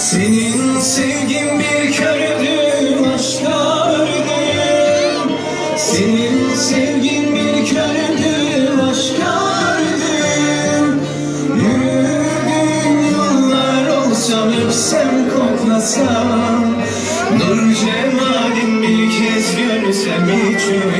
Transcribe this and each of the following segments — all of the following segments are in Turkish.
Senin sevgin bir kördüm, aşka ördüm Senin sevgin bir kördüm, aşka ördüm Yürüdüğün yollar olsam, öpsem, koklasam Nur cemalin bir kez görsem içimi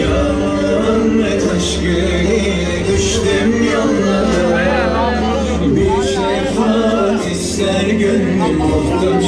Yanmet aşkını düştüm yollara Bir şefaat ister gönlüm muhtaç.